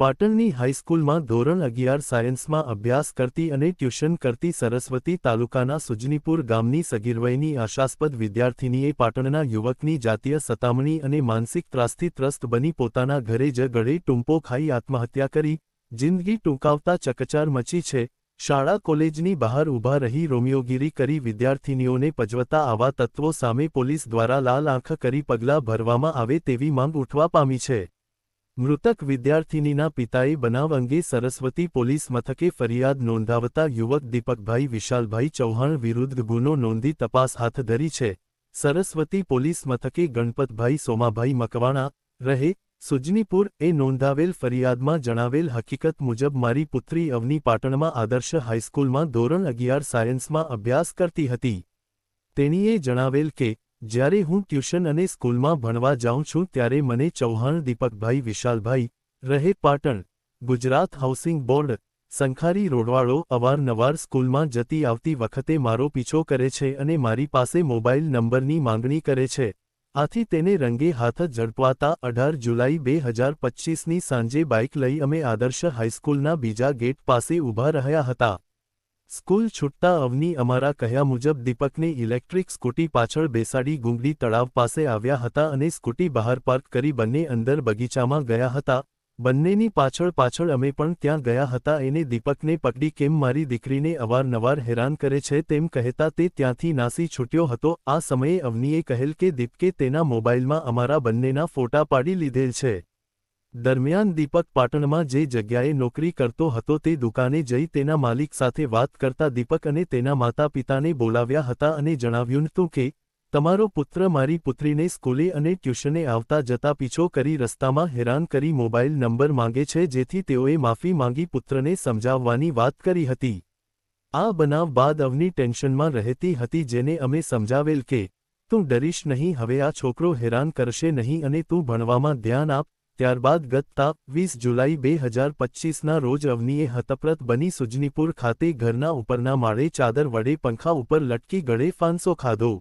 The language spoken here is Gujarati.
પાટણની હાઈસ્કૂલમાં ધોરણ અગિયાર સાયન્સમાં અભ્યાસ કરતી અને ટ્યુશન કરતી સરસ્વતી તાલુકાના સુજનીપુર ગામની સગીરવયની આશાસ્પદ વિદ્યાર્થિનીએ પાટણના યુવકની જાતીય સતામણી અને માનસિક ત્રાસથી ત્રસ્ત બની પોતાના ઘરે જ ગળે ટૂંપો ખાઈ આત્મહત્યા કરી, જિંદગી ટૂંકાવતા ચકચાર મચી છે, શાળા કોલેજની બહાર ઊભા રહી રોમિયોગીરી કરી વિદ્યાર્થિનીઓને પજવતા આવા તત્વો સામે પોલીસ દ્વારા લાલ આંખ કરી પગલાં ભરવામાં આવે તેવી માંગ ઉઠવા પામી છે. મૃતક વિદ્યાર્થિનીના પિતાએ બનાવ અંગે સરસ્વતી પોલીસ મથકે ફરિયાદ નોંધાવતા યુવક દીપકભાઈ વિશાલભાઈ ચૌહાણ વિરુદ્ધ ગુનો નોંધી તપાસ હાથ ધરી છે. સરસ્વતી પોલીસ મથકે ગણપતભાઈ સોમાભાઈ મકવાણા રહે, સુજનીપુર, એ નોંધાવેલ ફરિયાદમાં જણાવેલ હકીકત મુજબ મારી પુત્રી અવની પાટણમાં આદર્શ હાઈસ્કૂલમાં ધોરણ અગિયાર સાયન્સમાં અભ્યાસ કરતી હતી. તેણીએ જણાવેલ કે જ્યારે હું ટ્યુશન અને સ્કૂલમાં ભણવા જાઉં છું ત્યારે મને ચૌહાણ દીપકભાઈ વિશાલભાઈ, રહે પાટણ, ગુજરાત હાઉસિંગ બોર્ડ, સંખારી રોડવાળો અવારનવાર સ્કૂલમાં જતી આવતી વખતે મારો પીછો કરે છે અને મારી પાસે મોબાઈલ નંબરની માંગણી કરે છે. આથી તેને રંગે હાથ ઝડપાતા અઢાર જુલાઈ બે હજાર પચ્ચીસની સાંજે બાઇક લઈ અમે આદર્શ હાઈસ્કૂલના બીજા ગેટ પાસે ઊભા રહ્યા હતા. સ્કૂલ છૂટતા અવની અમારા કહ્યા મુજબ દીપકને ઇલેક્ટ્રિક સ્કૂટી પાછળ બેસાડી ગુંગડી તળાવ પાસે આવ્યા હતા અને સ્કૂટી બહાર પાર્ક કરી બંને અંદર બગીચામાં ગયા હતા. બંનેની પાછળ પાછળ અમે પણ ત્યાં ગયા હતા. એને દીપકને પકડી કેમ મારી દીકરીને અવારનવાર હેરાન કરે છે તેમ કહેતા તે ત્યાંથી નાસી છૂટ્યો હતો. આ સમયે અવનીએ કહેલ કે દીપકે તેના મોબાઈલમાં અમારા બંનેના ફોટા પાડી લીધેલ છે. દરમિયાન દીપક પાટણમાં જે જગ્યાએ નોકરી કરતો હતો તે દુકાને જઈ તેના માલિક સાથે વાત કરતા દીપક અને તેના માતા પિતાને બોલાવ્યા હતા અને જણાવ્યું હતું કે, તમારો પુત્ર મારી પુત્રીને સ્કૂલે અને ટ્યુશને આવતા જતા પીછો કરી રસ્તામાં હેરાન કરી મોબાઈલ નંબર માંગે છે જેથી તેઓએ માફી માંગી પુત્રને સમજાવવાની વાત કરી હતી. આ બનાવ બાદ અવની ટેન્શનમાં રહેતી હતી જેને અમે સમજાવેલ કે, તું ડરીશ નહીં, હવે આ છોકરો હેરાન કરશે નહીં અને તું ભણવામાં ધ્યાન આપ. ત્યારબાદ ગત તાપ વીસ જુલાઈ બે હજાર પચ્ચીસના રોજ અવનીએ હતપ્રત બની સુજનીપુર ખાતે ઘરના ઉપરના માળે ચાદર વડે પંખા ઉપર લટકી ગળે ફાંસો ખાધો.